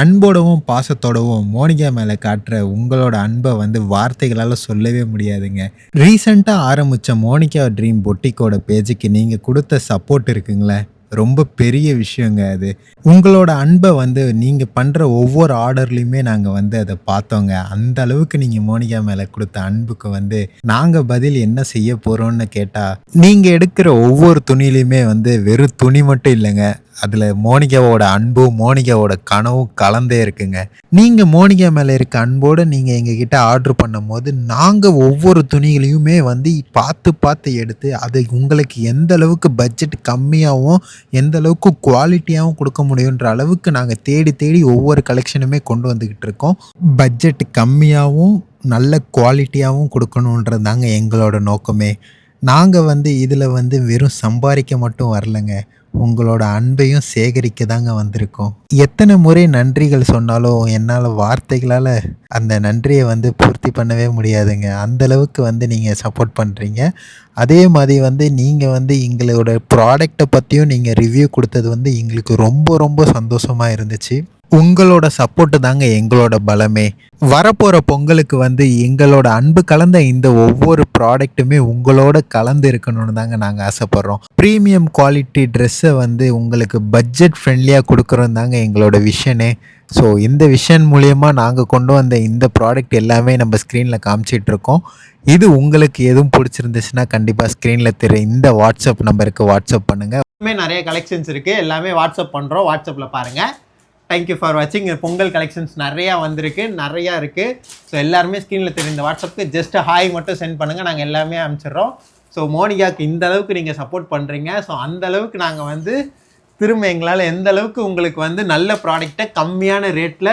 அன்போடவும் பாசத்தோடவும் Monica மேலே காட்டுற உங்களோட அன்பை வந்து வார்த்தைகளால் சொல்லவே முடியாதுங்க. ரீசண்டாக ஆரம்பித்த மோனிகா ட்ரீம் பொட்டிக்கோட பேஜுக்கு நீங்கள் கொடுத்த சப்போர்ட் இருக்குங்களே ரொம்ப பெரிய விஷயங்க அது. உங்களோட அன்பை வந்து நீங்கள் பண்ணுற ஒவ்வொரு ஆர்டர்லையுமே நாங்கள் வந்து அதை பார்த்தோங்க. அந்த அளவுக்கு நீங்கள் மோனிகா மேலே கொடுத்த அன்புக்கு வந்து நாங்கள் பதில் என்ன செய்ய போகிறோம்னு கேட்டால் நீங்கள் எடுக்கிற ஒவ்வொரு துணியிலையுமே வந்து வெறும் துணி மட்டும் இல்லைங்க அதில் மோனிகாவோட அன்பும் மோனிகாவோட கனவும் கலந்தே இருக்குங்க. நீங்கள் மோனிகா மேலே இருக்க அன்போடு நீங்கள் எங்ககிட்ட ஆர்டர் பண்ணும்போது நாங்கள் ஒவ்வொரு துணிகளையுமே வந்து பார்த்து பார்த்து எடுத்து அதை உங்களுக்கு எந்த அளவுக்கு பட்ஜெட் கம்மியாகவும் எந்த அளவுக்கு குவாலிட்டியாகவும் கொடுக்க முடியுன்ற அளவுக்கு நாங்கள் தேடி தேடி ஒவ்வொரு கலெக்ஷனுமே கொண்டு வந்துக்கிட்டு இருக்கோம். பட்ஜெட் கம்மியாகவும் நல்ல குவாலிட்டியாகவும் கொடுக்கணுன்றது தாங்க எங்களோட நோக்கமே. நாங்கள் வந்து இதில் வந்து வெறும் சம்பாதிக்க மட்டும் வரலங்க. உங்களோட அன்பையும் சேகரிக்க தாங்க வந்திருக்கோம். எத்தனை முறை நன்றிகள் சொன்னாலும் என்னால் வார்த்தைகளால் அந்த நன்றியை வந்து பூர்த்தி பண்ணவே முடியாதுங்க. அந்த அளவுக்கு வந்து நீங்கள் சப்போர்ட் பண்ணுறீங்க அதே மாதிரி வந்து நீங்கள் வந்து எங்களோட ப்ராடக்டை பற்றியும் நீங்கள் ரிவ்யூ கொடுத்தது வந்து எங்களுக்கு ரொம்ப ரொம்ப சந்தோஷமாக இருந்துச்சு. உங்களோட சப்போர்ட்டு தாங்க எங்களோட பலமே. வரப்போகிற பொங்கலுக்கு வந்து எங்களோட அன்பு கலந்த இந்த ஒவ்வொரு ப்ராடக்ட்டுமே உங்களோட கலந்து இருக்கணும்னு தாங்க நாங்கள் ஆசைப்பட்றோம். ப்ரீமியம் குவாலிட்டி ட்ரெஸ்ஸை வந்து உங்களுக்கு பட்ஜெட் ஃப்ரெண்ட்லியாக கொடுக்குறோம் தாங்க எங்களோட விஷனே ஸோ இந்த விஷன் மூலயமா நாங்கள் கொண்டு வந்த இந்த ப்ராடக்ட் எல்லாமே நம்ம ஸ்க்ரீனில் காமிச்சிட்டு இருக்கோம். இது உங்களுக்கு எதுவும் பிடிச்சிருந்துச்சுன்னா கண்டிப்பாக ஸ்க்ரீனில் தெரிய இந்த வாட்ஸ்அப் நம்பருக்கு வாட்ஸ்அப் பண்ணுங்கள் எல்லாமே நிறைய கலெக்ஷன்ஸ் இருக்குது எல்லாமே வாட்ஸ்அப் பண்ணுறோம் வாட்ஸ்அப்பில் பாருங்கள் தேங்க்யூ ஃபார் வாட்சிங் பொங்கல் கலெக்ஷன்ஸ் நிறையா வந்திருக்கு நிறையா இருக்குது ஸோ எல்லாருமே ஸ்க்ரீனில் தெரிந்த வாட்ஸ்அப்புக்கு ஜஸ்ட் ஹாய் மட்டும் சென்ட் பண்ணுங்கள் நாங்கள் எல்லாமே அனுப்பிச்சிடுறோம். ஸோ மோனிகாவுக்கு இந்த அளவுக்கு நீங்கள் சப்போர்ட் பண்ணுறீங்க ஸோ அந்த அளவுக்கு நாங்கள் வந்து திரும்ப எங்களால் எந்த அளவுக்கு உங்களுக்கு வந்து நல்ல ப்ராடக்டை கம்மியான ரேட்டில்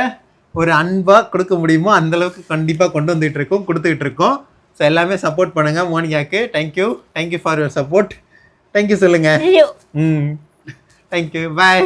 ஒரு அன்பாக கொடுக்க முடியுமோ அந்த அளவுக்கு கண்டிப்பாக கொண்டு வந்துகிட்டு இருக்கோம் கொடுத்துக்கிட்டு இருக்கோம். ஸோ எல்லாமே சப்போர்ட் பண்ணுங்கள் மோனிகாவுக்கு thank you thank you for your support thank you சொல்லுங்கள் ம். Thank you bye